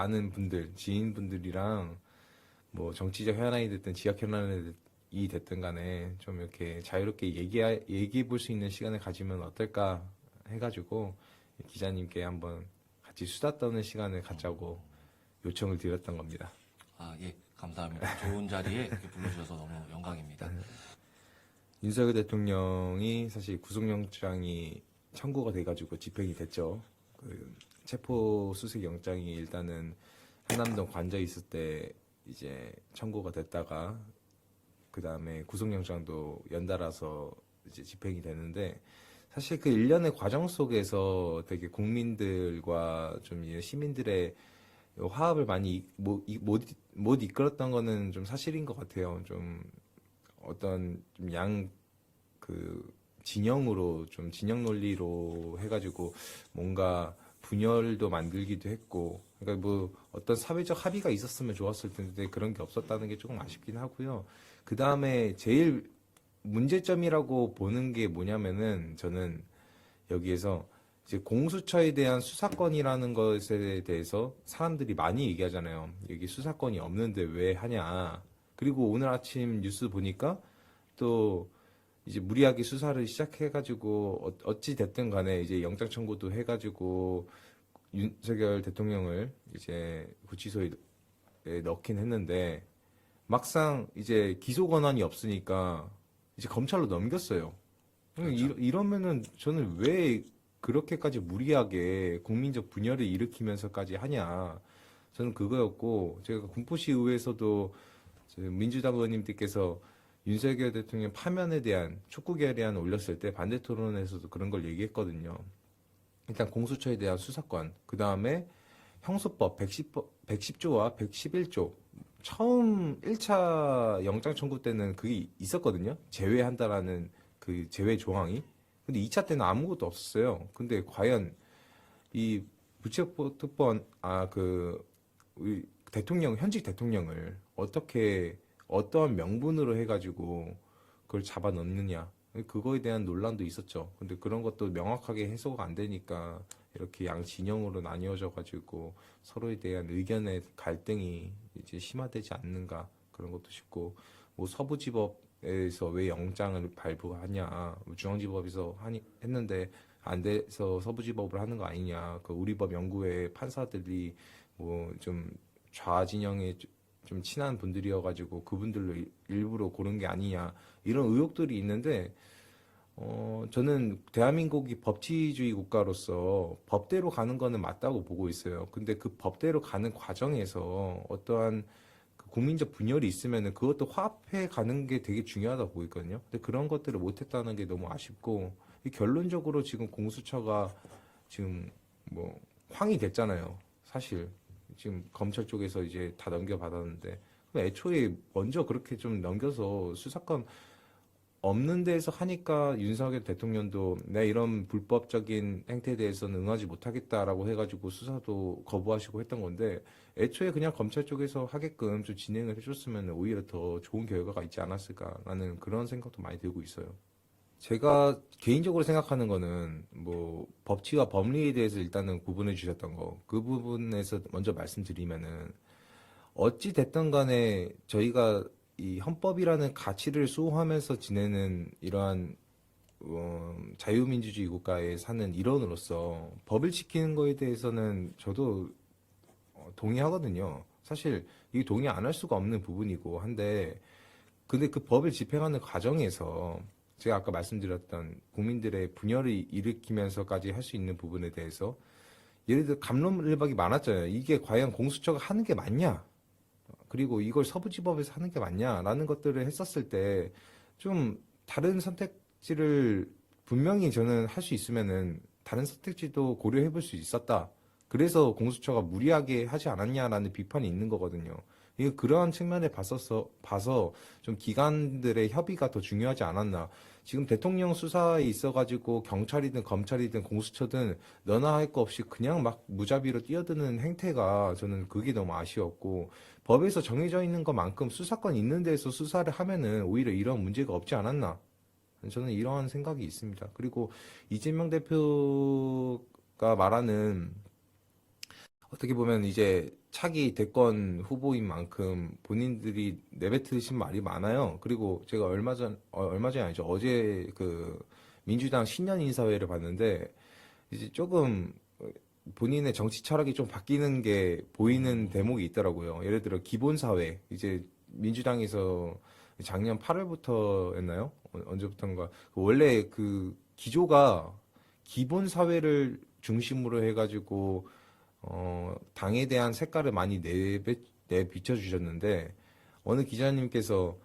아는 분들, 지인분들이랑 뭐 정치적 현안이 됐든 지역 현안이 됐든 간에 좀 이렇게 자유롭게 얘기 얘기해 볼 수 있는 시간을 가지면 어떨까 해가지고 기자님께 한번 같이 수다 떠는 시간을 갖자고 요청을 드렸던 겁니다. 아, 예, 감사합니다. 좋은 자리에 이렇게 불러주셔서 너무 영광입니다. 윤석열 대통령이 사실 구속영장이 청구가 돼가지고 집행이 됐죠. 그 체포 수색 영장이 일단은 한남동 관저 있을 때 이제 청구가 됐다가 그 다음에 구속영장도 연달아서 이제 집행이 되는데 사실 그 일련의 과정 속에서 되게 국민들과 좀 시민들의 화합을 많이 못, 이- 못, 못 이끌었던 거는 좀 사실인 것 같아요. 좀 어떤 양그 진영으로 좀 진영 논리로 해가지고 뭔가 분열도 만들기도 했고 그러니까 뭐 어떤 사회적 합의가 있었으면 좋았을 텐데 그런 게 없었다는 게 조금 아쉽긴 하고요. 그 다음에 제일 문제점이라고 보는 게 뭐냐면은 저는 여기에서 이제 공수처에 대한 수사권이라는 것에 대해서 사람들이 많이 얘기하잖아요. 여기 수사권이 없는데 왜 하냐. 그리고 오늘 아침 뉴스 보니까 또 이제 무리하게 수사를 시작해가지고 어- 어찌 됐든 간에 이제 영장 청구도 해가지고 윤석열 대통령을 이제 구치소에 넣긴 했는데 막상 이제 기소 권한이 없으니까 이제 검찰로 넘겼어요. 이, 이러면은 저는 왜 그렇게까지 무리하게 국민적 분열을 일으키면서까지 하냐. 저는 그거였고 제가 군포시 의회에서도 저 민주당 의원님들께서 윤석열 대통령 파면에 대한 촉구 결의안 올렸을 때 반대 토론에서도 그런 걸 얘기했거든요. 일단 공수처에 대한 수사권, 그 다음에 형소법 110법, 110 조와 111조. 처음 1차 영장 청구 때는 그게 있었거든요. 제외한다라는 그 제외 조항이. 근데 2차 때는 아무것도 없었어요. 근데 과연 이 부채특권, 아, 그, 우리 대통령, 현직 대통령을 어떻게, 어떠한 명분으로 해가지고 그걸 잡아 넣느냐. 그거에 대한 논란도 있었죠. 근데 그런 것도 명확하게 해소가 안 되니까 이렇게 양 진영으로 나뉘어져 가지고 서로에 대한 의견의 갈등이 이제 심화되지 않는가 그런 것도 싶고 뭐 서부지법에서 왜 영장을 발부하냐 중앙지법에서 하니 했는데 안 돼서 서부지법을 하는 거 아니냐 그 우리법 연구회 판사들이 뭐 좀 좌진영에 좀 친한 분들이어가지고 그분들로 일- 일부러 고른 게 아니냐 이런 의혹들이 있는데 어 저는 대한민국이 법치주의 국가로서 법대로 가는 거는 맞다고 보고 있어요. 근데 그 법대로 가는 과정에서 어떠한 그 국민적 분열이 있으면은 그것도 화합해 가는 게 되게 중요하다고 보이거든요. 근데 그런 것들을 못했다는 게 너무 아쉽고 이 결론적으로 지금 공수처가 지금 뭐 황이 됐잖아요. 사실 지금 검찰 쪽에서 이제 다 넘겨받았는데 그럼 애초에 먼저 그렇게 좀 넘겨서 수사권 없는 데에서 하니까 윤석열 대통령도 내 이런 불법적인 행태에 대해서는 응하지 못하겠다라고 해가지고 수사도 거부하시고 했던 건데 애초에 그냥 검찰 쪽에서 하게끔 좀 진행을 해줬으면 오히려 더 좋은 결과가 있지 않았을까라는 그런 생각도 많이 들고 있어요. 제가 개인적으로 생각하는 거는 뭐 법치와 법리에 대해서 일단은 구분해 주셨던 거 그 부분에서 먼저 말씀드리면은 어찌 됐든 간에 저희가 이 헌법이라는 가치를 수호하면서 지내는 이러한 어, 자유민주주의 국가에 사는 일원으로서 법을 지키는 거에 대해서는 저도 어, 동의하거든요. 사실 이게 동의 안 할 수가 없는 부분이고 한데 근데 그 법을 집행하는 과정에서 제가 아까 말씀드렸던 국민들의 분열을 일으키면서까지 할 수 있는 부분에 대해서 예를 들어 감론을박이 많았잖아요. 이게 과연 공수처가 하는 게 맞냐? 그리고 이걸 서부지법에서 하는 게 맞냐라는 것들을 했었을 때 좀 다른 선택지를 분명히 저는 할 수 있으면은 다른 선택지도 고려해 볼 수 있었다. 그래서 공수처가 무리하게 하지 않았냐라는 비판이 있는 거거든요. 이거 그러한 측면에 봤어서 봐서 좀 기관들의 협의가 더 중요하지 않았나. 지금 대통령 수사에 있어가지고 경찰이든 검찰이든 공수처든 너나 할 거 없이 그냥 막 무자비로 뛰어드는 행태가 저는 그게 너무 아쉬웠고 법에서 정해져 있는 것만큼 수사권 있는 데에서 수사를 하면은 오히려 이런 문제가 없지 않았나. 저는 이러한 생각이 있습니다. 그리고 이재명 대표가 말하는 어떻게 보면 이제 차기 대권 후보인 만큼 본인들이 내뱉으신 말이 많아요. 그리고 제가 얼마 전, 어, 얼마 전이 아니죠. 어제 그 민주당 신년 인사회를 봤는데 이제 조금 본인의 정치 철학이 좀 바뀌는 게 보이는 대목이 있더라고요. 예를 들어 기본사회 이제 민주당에서 작년 8월부터였나요? 언제부턴가 원래 그 기조가 기본 사회를 중심으로 해가지고 어, 당에 대한 색깔을 많이 내비, 내비춰 주셨는데 어느 기자님께서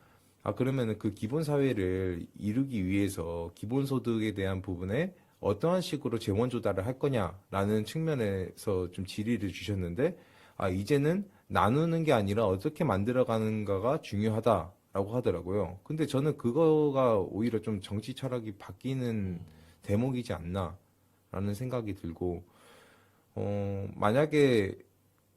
아 그러면은 그 기본 사회를 이루기 위해서 기본 소득에 대한 부분에 어떠한 식으로 재원 조달을 할 거냐라는 측면에서 좀 질의를 주셨는데 아 이제는 나누는 게 아니라 어떻게 만들어가는가가 중요하다라고 하더라고요. 근데 저는 그거가 오히려 좀 정치 철학이 바뀌는 대목이지 않나라는 생각이 들고 어, 만약에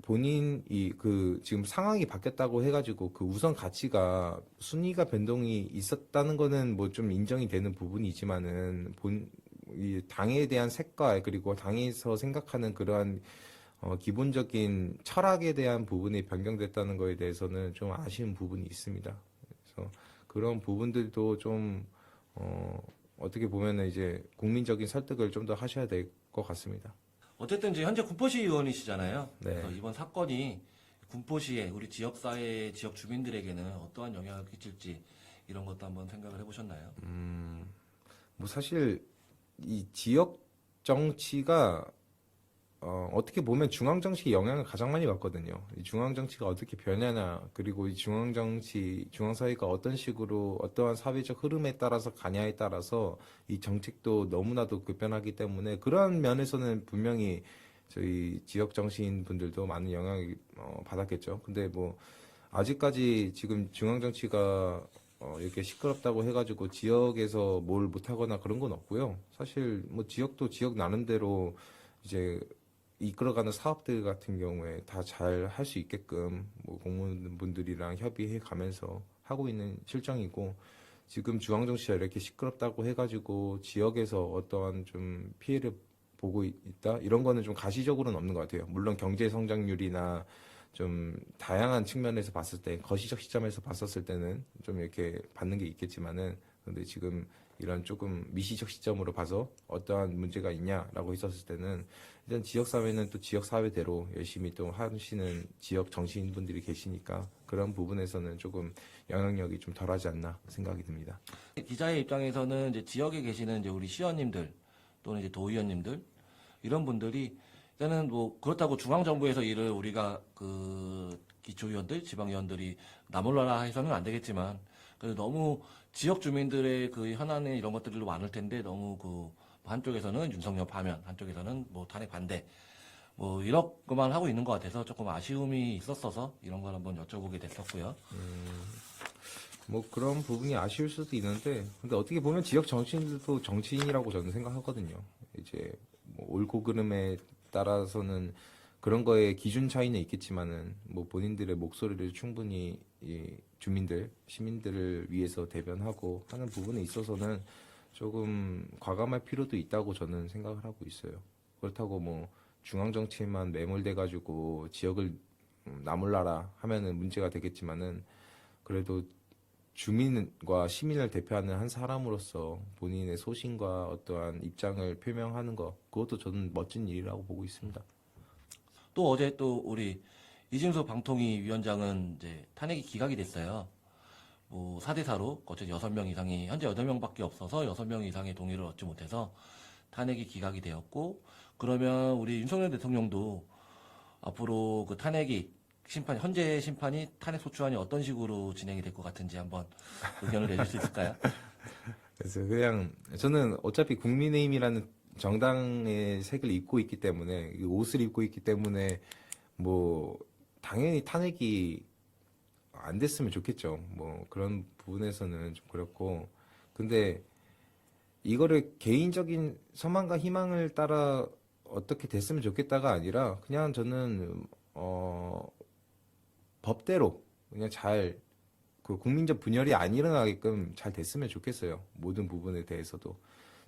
본인이 그 지금 상황이 바뀌었다고 해가지고 그 우선 가치가 순위가 변동이 있었다는 거는 뭐 좀 인정이 되는 부분이지만은 본, 이 당에 대한 색깔 그리고 당에서 생각하는 그러한 어, 기본적인 철학에 대한 부분이 변경됐다는 거에 대해서는 좀 아쉬운 부분이 있습니다. 그래서 그런 부분들도 좀 어, 어떻게 보면은 이제 국민적인 설득을 좀 더 하셔야 될 것 같습니다. 어쨌든 이제 현재 군포시 의원이시잖아요. 네. 그래서 이번 사건이 군포시에 우리 지역 사회 지역 주민들에게는 어떠한 영향을 끼칠지 이런 것도 한번 생각을 해보셨나요? 뭐 사실 이 지역 정치가 어, 어떻게 보면 중앙 정치에 영향을 가장 많이 받거든요. 이 중앙 정치가 어떻게 변하냐, 그리고 이 중앙 정치, 중앙 사회가 어떤 식으로 어떠한 사회적 흐름에 따라서 가냐에 따라서 이 정책도 너무나도 급변하기 때문에 그러한 면에서는 분명히 저희 지역 정치인 분들도 많은 영향을 어, 받았겠죠. 근데 뭐 아직까지 지금 중앙 정치가 어, 이렇게 시끄럽다고 해가지고 지역에서 뭘 못하거나 그런 건 없고요. 사실 뭐 지역도 지역 나름대로 이제 이끌어가는 사업들 같은 경우에 다 잘 할 수 있게끔 뭐 공무원분들이랑 협의해 가면서 하고 있는 실정이고 지금 중앙정치가 이렇게 시끄럽다고 해가지고 지역에서 어떠한 좀 피해를 보고 있- 있다 이런 거는 좀 가시적으로는 없는 것 같아요. 물론 경제 성장률이나 좀 다양한 측면에서 봤을 때 거시적 시점에서 봤었을 때는 좀 이렇게 받는 게 있겠지만은 근데 지금 이런 조금 미시적 시점으로 봐서 어떠한 문제가 있냐라고 있었을 때는 일단 지역 사회는 또 지역 사회대로 열심히 또 하시는 지역 정치인분들이 계시니까 그런 부분에서는 조금 영향력이 좀 덜하지 않나 생각이 듭니다. 기자의 입장에서는 이제 지역에 계시는 이제 우리 시의원님들 또는 이제 도의원님들 이런 분들이 일단은 뭐 그렇다고 중앙 정부에서 일을 우리가 그 기초의원들, 지방의원들이 나몰라라 해서는 안 되겠지만 그래도 너무 지역 주민들의 그 현안에 이런 것들도 많을 텐데 너무 그 한쪽에서는 윤석열 파면, 한쪽에서는 뭐 탄핵 반대 뭐 이렇게만 하고 있는 것 같아서 조금 아쉬움이 있었어서 이런 걸 한번 여쭤보게 됐었고요. 뭐 그런 부분이 아쉬울 수도 있는데 근데 어떻게 보면 지역 정치인들도 정치인이라고 저는 생각하거든요. 이제 뭐 옳고 그름에 따라서는 그런 거에 기준 차이는 있겠지만은 뭐 본인들의 목소리를 충분히 이 주민들 시민들을 위해서 대변하고 하는 부분에 있어서는 조금 과감할 필요도 있다고 저는 생각을 하고 있어요. 그렇다고 뭐 중앙 정치에만 매몰돼 가지고 지역을 음, 나몰라라 하면은 문제가 되겠지만은 그래도 주민과 시민을 대표하는 한 사람으로서 본인의 소신과 어떠한 입장을 표명하는 것 그것도 저는 멋진 일이라고 보고 있습니다. 또 어제 또 우리 이진수 방통위 위원장은 이제 탄핵이 기각이 됐어요. 뭐 4대4로 어쨌든 6명 이상이 현재 8명밖에 없어서 6명 이상의 동의를 얻지 못해서 탄핵이 기각이 되었고 그러면 우리 윤석열 대통령도 앞으로 그 탄핵이 심판 현재 심판이 탄핵 소추안이 어떤 식으로 진행이 될 것 같은지 한번 의견을 내줄 수 있을까요? 그래서 그냥 저는 어차피 국민의힘이라는 정당의 색을 입고 있기 때문에 이 옷을 입고 있기 때문에 뭐 당연히 탄핵이 안 됐으면 좋겠죠. 뭐 그런 부분에서는 좀 그렇고 근데 이거를 개인적인 소망과 희망을 따라 어떻게 됐으면 좋겠다가 아니라 그냥 저는 어 법대로 그냥 잘 그 국민적 분열이 안 일어나게끔 잘 됐으면 좋겠어요. 모든 부분에 대해서도.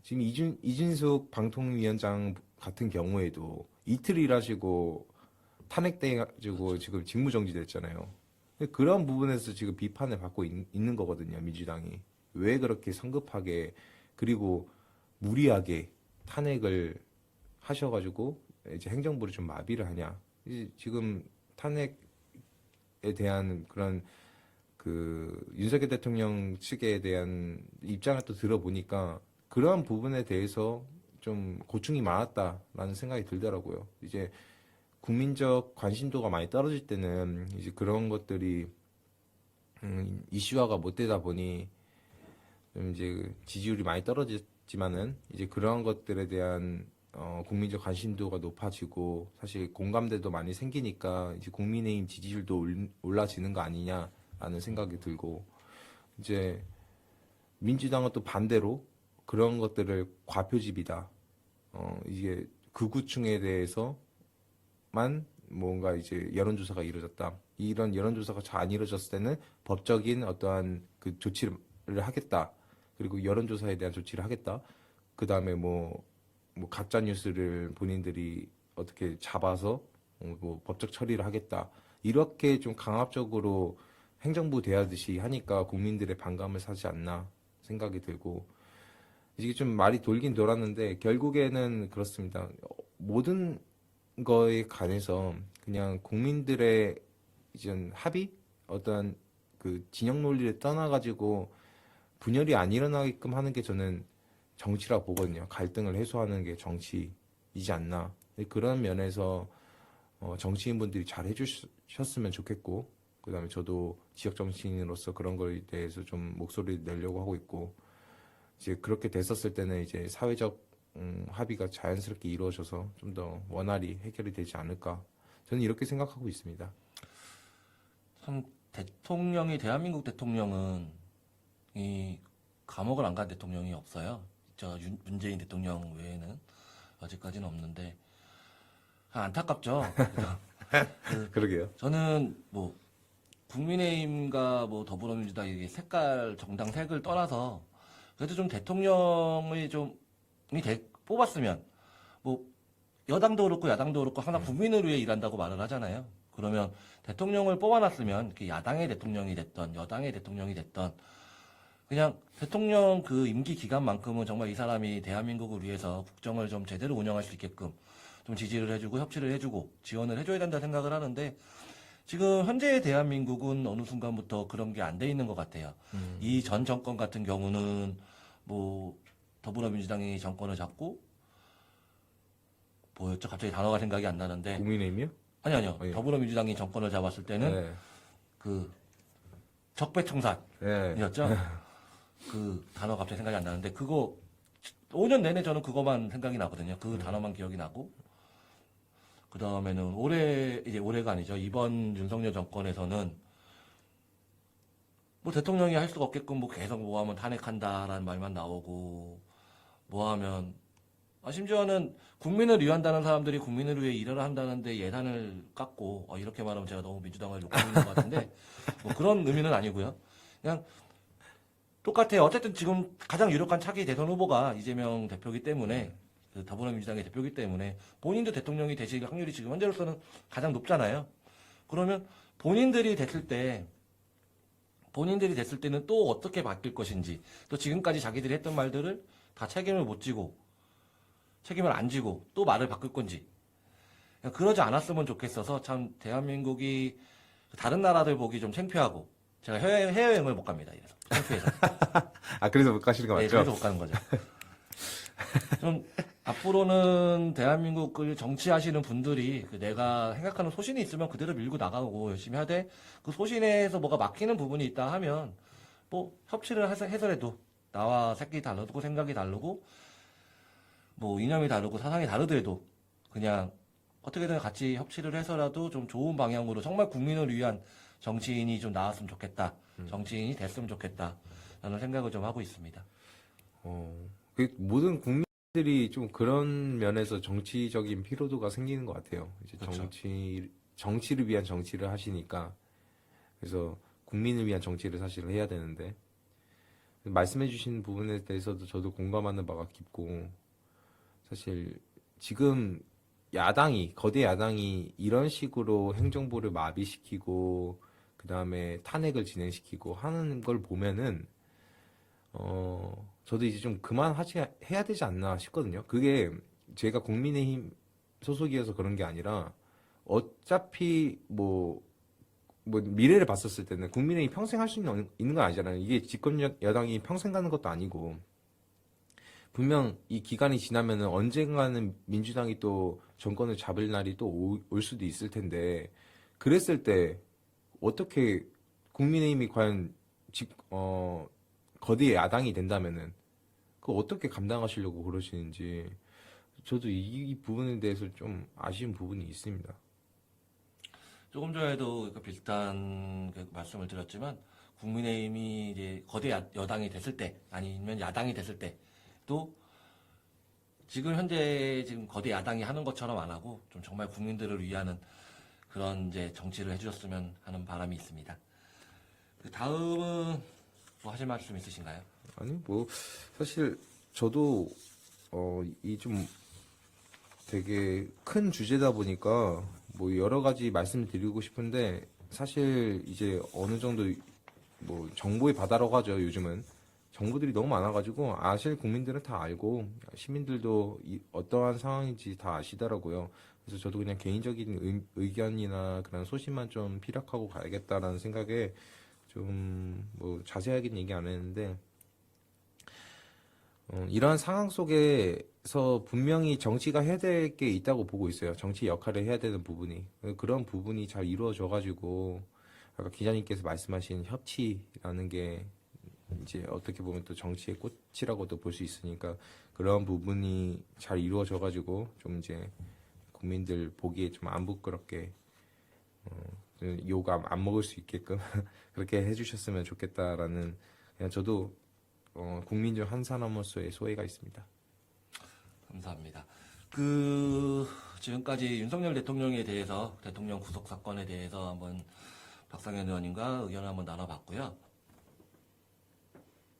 지금 이준, 이진숙 방통위원장 같은 경우에도 이틀 일하시고 탄핵돼가지고 지금 직무정지됐잖아요. 그런 부분에서 지금 비판을 받고 있, 는 거거든요, 민주당이. 왜 그렇게 성급하게 그리고 무리하게 탄핵을 하셔가지고 이제 행정부를 좀 마비를 하냐. 지금 탄핵에 대한 그런 그 윤석열 대통령 측에 대한 입장을 또 들어보니까 그러한 부분에 대해서 좀 고충이 많았다라는 생각이 들더라고요. 이제 국민적 관심도가 많이 떨어질 때는 이제 그런 것들이 음, 이슈화가 못 되다 보니 좀 이제 그 지지율이 많이 떨어졌지만은 이제 그러한 것들에 대한 어, 국민적 관심도가 높아지고 사실 공감대도 많이 생기니까 이제 국민의힘 지지율도 올- 올라지는 거 아니냐라는 생각이 들고 이제 민주당은 또 반대로 그런 것들을 과표집이다. 어, 이게 극우층에 대해서 만 뭔가 이제 여론조사가 이루어졌다. 이런 여론조사가 잘 안 이루어졌을 때는 법적인 어떠한 그 조치를 하겠다. 그리고 여론조사에 대한 조치를 하겠다. 그 다음에 뭐, 뭐 가짜 뉴스를 본인들이 어떻게 잡아서 어, 뭐 법적 처리를 하겠다. 이렇게 좀 강압적으로 행정부 대하듯이 하니까 국민들의 반감을 사지 않나 생각이 들고 이게 좀 말이 돌긴 돌았는데 결국에는 그렇습니다. 모든 거에 관해서 그냥 국민들의 이제 합의 어떤 그 진영 논리를 떠나가지고 분열이 안 일어나게끔 하는 게 저는 정치라 보거든요. 갈등을 해소하는 게 정치이지 않나. 그런 면에서 어, 정치인분들이 잘 해주셨으면 좋겠고, 그 다음에 저도 지역 정치인으로서 그런 거에 대해서 좀 목소리를 내려고 하고 있고, 이제 그렇게 됐었을 때는 이제 사회적 음, 합의가 자연스럽게 이루어져서 좀 더 원활히 해결이 되지 않을까. 저는 이렇게 생각하고 있습니다. 참 대통령이 대한민국 대통령은 이 감옥을 안 간 대통령이 없어요. 저 윤- 문재인 대통령 외에는 아직까지는 없는데 아, 안타깝죠. 그 그러게요. 저는 뭐 국민의힘과 뭐 더불어민주당 이게 색깔 정당 색을 떠나서 그래도 좀 대통령이 좀 이 돼- 뽑았으면 뭐 여당도 그렇고 야당도 그렇고 항상 국민을 위해 일한다고 말을 하잖아요. 그러면 대통령을 뽑아놨으면 그 야당의 대통령이 됐던 여당의 대통령이 됐던 그냥 대통령 그 임기 기간만큼은 정말 이 사람이 대한민국을 위해서 국정을 좀 제대로 운영할 수 있게끔 좀 지지를 해주고 협치를 해주고 지원을 해줘야 된다 생각을 하는데 지금 현재의 대한민국은 어느 순간부터 그런 게 안 돼 있는 것 같아요. 이전 정권 같은 경우는 뭐 더불어민주당이 정권을 잡고 뭐였죠? 갑자기 단어가 생각이 안 나는데 국민의힘이요? 아니 아니요. 어, 예. 더불어민주당이 정권을 잡았을 때는 네. 그 적배청산이었죠. 네. 그 단어 갑자기 생각이 안 나는데 그거 5년 내내 저는 그거만 생각이 나거든요. 그 단어만 기억이 나고 그 다음에는 올해 이제 올해가 아니죠. 이번 윤석열 정권에서는 뭐 대통령이 할 수가 없게끔 뭐 계속 뭐 하면 탄핵한다라는 말만 나오고 뭐 하면 아, 심지어는 국민을 위한다는 사람들이 국민을 위해 일을 한다는데 예산을 깎고 어, 이렇게 말하면 제가 너무 민주당을 욕하고 있는 것 같은데 뭐 그런 의미는 아니고요. 그냥 똑같아요. 어쨌든 지금 가장 유력한 차기 대선 후보가 이재명 대표기 때문에 그 더불어민주당의 대표기 때문에 본인도 대통령이 되실 확률이 지금 현재로서는 가장 높잖아요. 그러면 본인들이 됐을 때 본인들이 됐을 때는 또 어떻게 바뀔 것인지 또 지금까지 자기들이 했던 말들을 다 책임을 못 지고 책임을 안 지고 또 말을 바꿀 건지 그러지 않았으면 좋겠어서 참 대한민국이 다른 나라들 보기 좀 창피하고 제가 해외, 해외여행을 못 갑니다. 이래서 창피해서 아 그래서 못 가시는 거 네, 맞죠? 그래서 못 가는 거죠. 좀 앞으로는 대한민국 그 정치하시는 분들이 그 내가 생각하는 소신이 있으면 그대로 밀고 나가고 열심히 하되 그 소신에서 뭐가 막히는 부분이 있다 하면 뭐 협치를 해서 해서라도 나와 색이 다르고 생각이 다르고 뭐 이념이 다르고 사상이 다르더라도 그냥 어떻게든 같이 협치를 해서라도 좀 좋은 방향으로 정말 국민을 위한 정치인이 좀 나왔으면 좋겠다. 정치인이 됐으면 좋겠다. 라는 생각을 좀 하고 있습니다. 어, 그 모든 국민들이 좀 그런 면에서 정치적인 피로도가 생기는 것 같아요. 이제 그렇죠. 정치 정치를 위한 정치를 하시니까 그래서 국민을 위한 정치를 사실 해야 되는데 말씀해주신 부분에 대해서도 저도 공감하는 바가 깊고 사실 지금 야당이 거대 야당이 이런 식으로 행정부를 마비시키고 그 다음에 탄핵을 진행시키고 하는 걸 보면은 어 저도 이제 좀 그만하지 해야 되지 않나 싶거든요. 그게 제가 국민의힘 소속이어서 그런 게 아니라 어차피 뭐, 뭐 미래를 봤었을 때는 국민의힘 평생 할 수 있는, 있는 건 아니잖아요. 이게 집권 여- 여당이 평생 가는 것도 아니고 분명 이 기간이 지나면은 언젠가는 민주당이 또 정권을 잡을 날이 또 올 수도 있을 텐데 그랬을 때 어떻게 국민의힘이 과연 집, 어, 거대 야당이 된다면은 그 어떻게 감당하시려고 그러시는지 저도 이, 이 부분에 대해서 좀 아쉬운 부분이 있습니다. 조금 전에도 그 비슷한 그 말씀을 드렸지만 국민의힘이 이제 거대 야- 여당이 됐을 때 아니면 야당이 됐을 때또 지금 현재 지금 거대 야당이 하는 것처럼 안 하고 좀 정말 국민들을 위하는 그런 이제 정치를 해주셨으면 하는 바람이 있습니다. 그 다음은 뭐 하실 말씀 있으신가요? 아니 뭐 사실 저도 어 이 좀 되게 큰 주제다 보니까 뭐 여러 가지 말씀을 드리고 싶은데 사실 이제 어느 정도 뭐 정보의 바다라고 하죠 요즘은 정보들이 너무 많아가지고 아실 국민들은 다 알고 시민들도 이 어떠한 상황인지 다 아시더라고요. 그래서 저도 그냥 개인적인 의, 의견이나 그런 소신만 좀 피력하고 가야겠다라는 생각에 좀 뭐 자세하게는 얘기 안 했는데 어, 이러한 상황 속에 서 분명히 정치가 해야 될 게 있다고 보고 있어요. 정치 역할을 해야 되는 부분이. 그런 부분이 잘 이루어져가지고, 아까 기자님께서 말씀하신 협치라는 게 이제 어떻게 보면 또 정치의 꽃이라고도 볼 수 있으니까 그런 부분이 잘 이루어져가지고 좀 이제 국민들 보기에 좀 안 부끄럽게 어, 욕안 안 먹을 수 있게끔 그렇게 해주셨으면 좋겠다라는 그냥 저도 어, 국민 중 한 사람으로서의 소회가 있습니다. 감사합니다. 그 지금까지 윤석열 대통령에 대해서 대통령 구속 사건에 대해서 한번 박상현 의원님과 의견을 한번 나눠봤고요.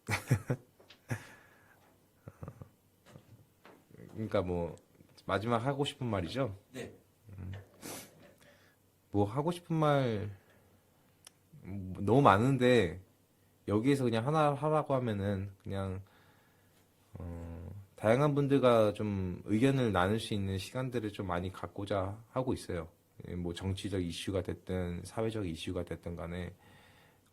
그러니까 뭐 마지막 하고 싶은 말이죠. 네. 뭐 하고 싶은 말 음, 너무 많은데 여기에서 그냥 하나 하라고 하면은 그냥 어, 다양한 분들과 좀 의견을 나눌 수 있는 시간들을 좀 많이 갖고자 하고 있어요. 예, 뭐 정치적 이슈가 됐든 사회적 이슈가 됐든 간에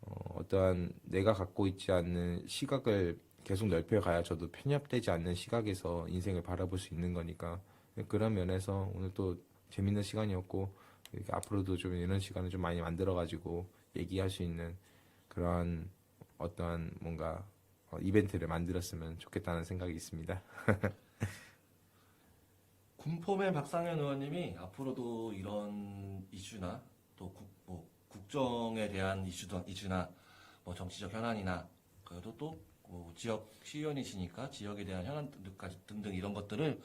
어, 어떠한 내가 갖고 있지 않는 시각을 계속 넓혀가야 저도 편협되지 않는 시각에서 인생을 바라볼 수 있는 거니까 그런 면에서 오늘 또 재밌는 시간이었고 앞으로도 좀 이런 시간을 좀 많이 만들어가지고 얘기할 수 있는 그러한 어떠한 뭔가 어, 이벤트를 만들었으면 좋겠다는 생각이 있습니다. 군포맨 박상현 의원님이 앞으로도 이런 이슈나 또 국, 뭐 국정에 대한 이슈도, 이슈나 뭐 정치적 현안이나 그래도 또 뭐 지역 시의원이시니까 지역에 대한 현안 등등 이런 것들을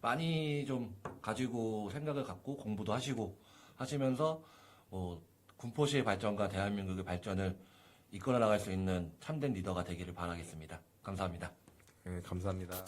많이 좀 가지고 생각을 갖고 공부도 하시고 하시면서 뭐 군포시의 발전과 대한민국의 발전을 이끌어 나갈 수 있는 참된 리더가 되기를 바라겠습니다. 감사합니다. 예, 감사합니다.